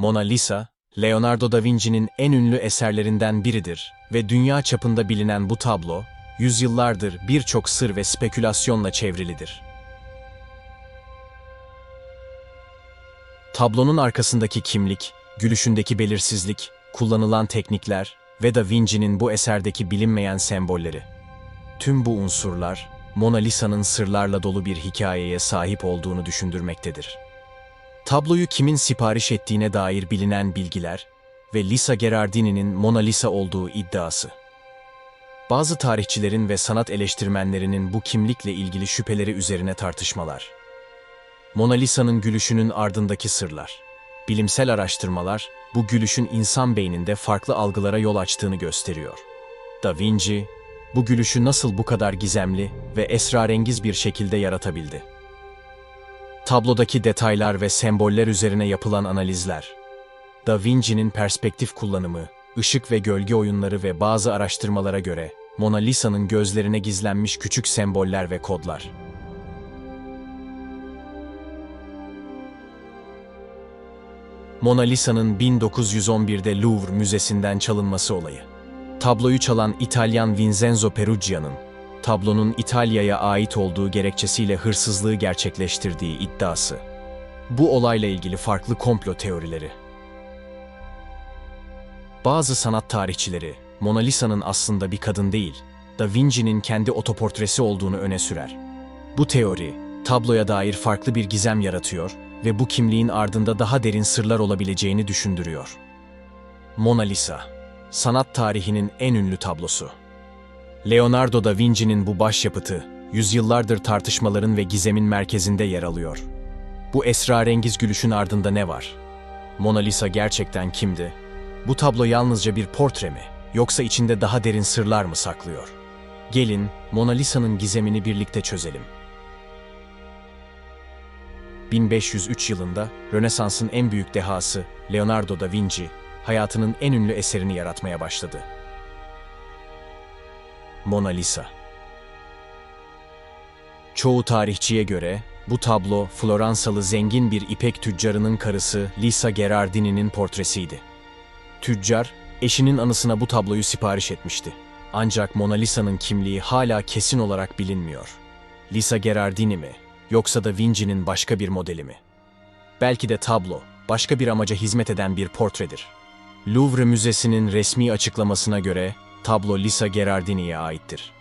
Mona Lisa, Leonardo da Vinci'nin en ünlü eserlerinden biridir ve dünya çapında bilinen bu tablo, yüzyıllardır birçok sır ve spekülasyonla çevrilidir. Tablonun arkasındaki kimlik, gülüşündeki belirsizlik, kullanılan teknikler ve Da Vinci'nin bu eserdeki bilinmeyen sembolleri. Tüm bu unsurlar, Mona Lisa'nın sırlarla dolu bir hikayeye sahip olduğunu düşündürmektedir. Tabloyu kimin sipariş ettiğine dair bilinen bilgiler ve Lisa Gerardini'nin Mona Lisa olduğu iddiası. Bazı tarihçilerin ve sanat eleştirmenlerinin bu kimlikle ilgili şüpheleri üzerine tartışmalar. Mona Lisa'nın gülüşünün ardındaki sırlar. Bilimsel araştırmalar bu gülüşün insan beyninde farklı algılara yol açtığını gösteriyor. Da Vinci, bu gülüşü nasıl bu kadar gizemli ve esrarengiz bir şekilde yaratabildi? Tablodaki detaylar ve semboller üzerine yapılan analizler. Da Vinci'nin perspektif kullanımı, ışık ve gölge oyunları ve bazı araştırmalara göre Mona Lisa'nın gözlerine gizlenmiş küçük semboller ve kodlar. Mona Lisa'nın 1911'de Louvre Müzesi'nden çalınması olayı. Tabloyu çalan İtalyan Vincenzo Perugia'nın, tablonun İtalya'ya ait olduğu gerekçesiyle hırsızlığı gerçekleştirdiği iddiası. Bu olayla ilgili farklı komplo teorileri. Bazı sanat tarihçileri, Mona Lisa'nın aslında bir kadın değil, Da Vinci'nin kendi otoportresi olduğunu öne sürer. Bu teori, tabloya dair farklı bir gizem yaratıyor ve bu kimliğin ardında daha derin sırlar olabileceğini düşündürüyor. Mona Lisa, sanat tarihinin en ünlü tablosu. Leonardo da Vinci'nin bu başyapıtı, yüzyıllardır tartışmaların ve gizemin merkezinde yer alıyor. Bu esrarengiz gülüşün ardında ne var? Mona Lisa gerçekten kimdi? Bu tablo yalnızca bir portre mi, yoksa içinde daha derin sırlar mı saklıyor? Gelin, Mona Lisa'nın gizemini birlikte çözelim. 1503 yılında Rönesans'ın en büyük dehası Leonardo da Vinci, hayatının en ünlü eserini yaratmaya başladı. Mona Lisa Çoğu tarihçiye göre bu tablo Floransalı zengin bir ipek tüccarının karısı Lisa Gerardini'nin portresiydi. Tüccar, eşinin anısına bu tabloyu sipariş etmişti. Ancak Mona Lisa'nın kimliği hala kesin olarak bilinmiyor. Lisa Gerardini mi, yoksa da Vinci'nin başka bir modeli mi? Belki de tablo, başka bir amaca hizmet eden bir portredir. Louvre Müzesi'nin resmi açıklamasına göre tablo Lisa Gerardini'ye aittir.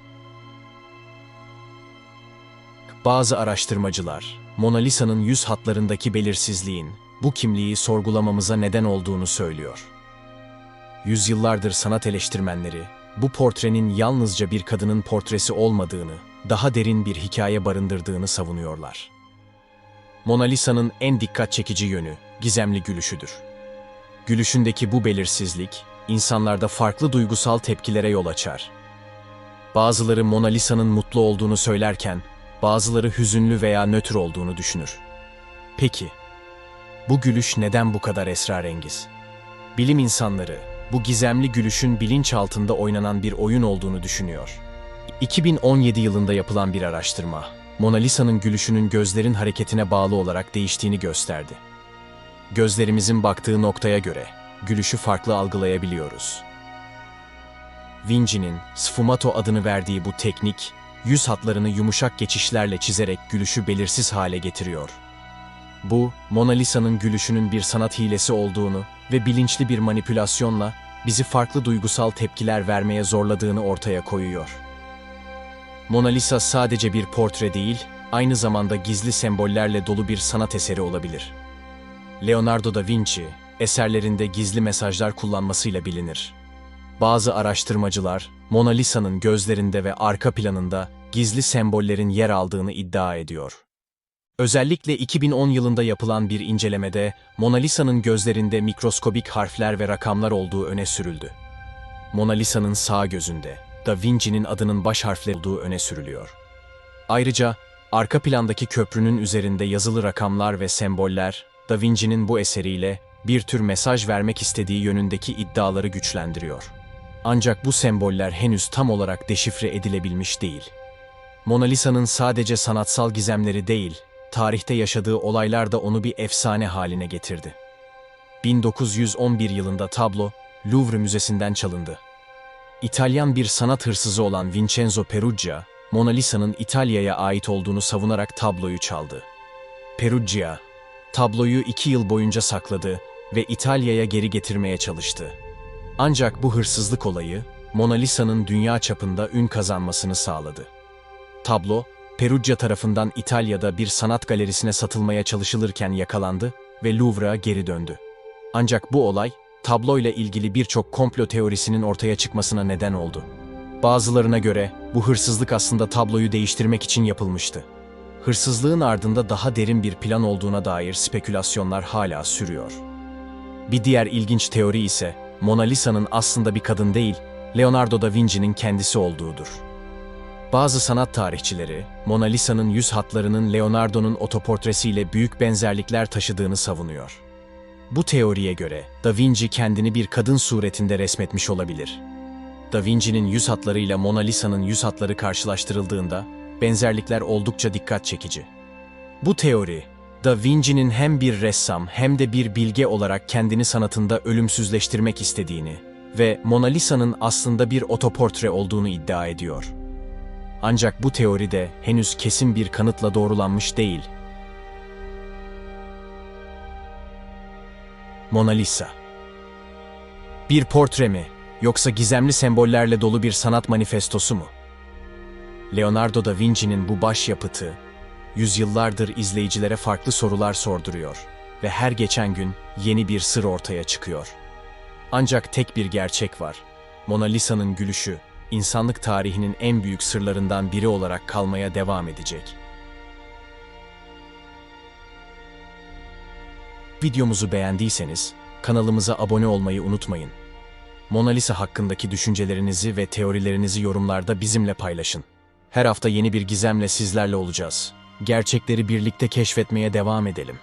Bazı araştırmacılar, Mona Lisa'nın yüz hatlarındaki belirsizliğin bu kimliği sorgulamamıza neden olduğunu söylüyor. Yüzyıllardır sanat eleştirmenleri, bu portrenin yalnızca bir kadının portresi olmadığını, daha derin bir hikaye barındırdığını savunuyorlar. Mona Lisa'nın en dikkat çekici yönü, gizemli gülüşüdür. Gülüşündeki bu belirsizlik, insanlarda farklı duygusal tepkilere yol açar. Bazıları Mona Lisa'nın mutlu olduğunu söylerken, bazıları hüzünlü veya nötr olduğunu düşünür. Peki, bu gülüş neden bu kadar esrarengiz? Bilim insanları, bu gizemli gülüşün bilinç altında oynanan bir oyun olduğunu düşünüyor. 2017 yılında yapılan bir araştırma, Mona Lisa'nın gülüşünün gözlerin hareketine bağlı olarak değiştiğini gösterdi. Gözlerimizin baktığı noktaya göre gülüşü farklı algılayabiliyoruz. Vinci'nin sfumato adını verdiği bu teknik, yüz hatlarını yumuşak geçişlerle çizerek gülüşü belirsiz hale getiriyor. Bu, Mona Lisa'nın gülüşünün bir sanat hilesi olduğunu ve bilinçli bir manipülasyonla bizi farklı duygusal tepkiler vermeye zorladığını ortaya koyuyor. Mona Lisa sadece bir portre değil, aynı zamanda gizli sembollerle dolu bir sanat eseri olabilir. Leonardo da Vinci, eserlerinde gizli mesajlar kullanmasıyla bilinir. Bazı araştırmacılar, Mona Lisa'nın gözlerinde ve arka planında gizli sembollerin yer aldığını iddia ediyor. Özellikle 2010 yılında yapılan bir incelemede Mona Lisa'nın gözlerinde mikroskobik harfler ve rakamlar olduğu öne sürüldü. Mona Lisa'nın sağ gözünde Da Vinci'nin adının baş harfleri olduğu öne sürülüyor. Ayrıca arka plandaki köprünün üzerinde yazılı rakamlar ve semboller Da Vinci'nin bu eseriyle bir tür mesaj vermek istediği yönündeki iddiaları güçlendiriyor. Ancak bu semboller henüz tam olarak deşifre edilebilmiş değil. Mona Lisa'nın sadece sanatsal gizemleri değil, tarihte yaşadığı olaylar da onu bir efsane haline getirdi. 1911 yılında tablo Louvre Müzesi'nden çalındı. İtalyan bir sanat hırsızı olan Vincenzo Perugia, Mona Lisa'nın İtalya'ya ait olduğunu savunarak tabloyu çaldı. Perugia, tabloyu iki yıl boyunca sakladı ve İtalya'ya geri getirmeye çalıştı. Ancak bu hırsızlık olayı, Mona Lisa'nın dünya çapında ün kazanmasını sağladı. Tablo, Perugia tarafından İtalya'da bir sanat galerisine satılmaya çalışılırken yakalandı ve Louvre'a geri döndü. Ancak bu olay, tabloyla ilgili birçok komplo teorisinin ortaya çıkmasına neden oldu. Bazılarına göre bu hırsızlık aslında tabloyu değiştirmek için yapılmıştı. Hırsızlığın ardında daha derin bir plan olduğuna dair spekülasyonlar hala sürüyor. Bir diğer ilginç teori ise Mona Lisa'nın aslında bir kadın değil, Leonardo da Vinci'nin kendisi olduğudur. Bazı sanat tarihçileri, Mona Lisa'nın yüz hatlarının Leonardo'nun otoportresiyle büyük benzerlikler taşıdığını savunuyor. Bu teoriye göre Da Vinci kendini bir kadın suretinde resmetmiş olabilir. Da Vinci'nin yüz hatlarıyla Mona Lisa'nın yüz hatları karşılaştırıldığında benzerlikler oldukça dikkat çekici. Bu teori, Da Vinci'nin hem bir ressam hem de bir bilge olarak kendini sanatında ölümsüzleştirmek istediğini ve Mona Lisa'nın aslında bir otoportre olduğunu iddia ediyor. Ancak bu teori de henüz kesin bir kanıtla doğrulanmış değil. Mona Lisa Bir portre mi yoksa gizemli sembollerle dolu bir sanat manifestosu mu? Leonardo da Vinci'nin bu başyapıtı yüzyıllardır izleyicilere farklı sorular sorduruyor ve her geçen gün yeni bir sır ortaya çıkıyor. Ancak tek bir gerçek var. Mona Lisa'nın gülüşü insanlık tarihinin en büyük sırlarından biri olarak kalmaya devam edecek. Videomuzu beğendiyseniz kanalımıza abone olmayı unutmayın. Mona Lisa hakkındaki düşüncelerinizi ve teorilerinizi yorumlarda bizimle paylaşın. Her hafta yeni bir gizemle sizlerle olacağız. Gerçekleri birlikte keşfetmeye devam edelim.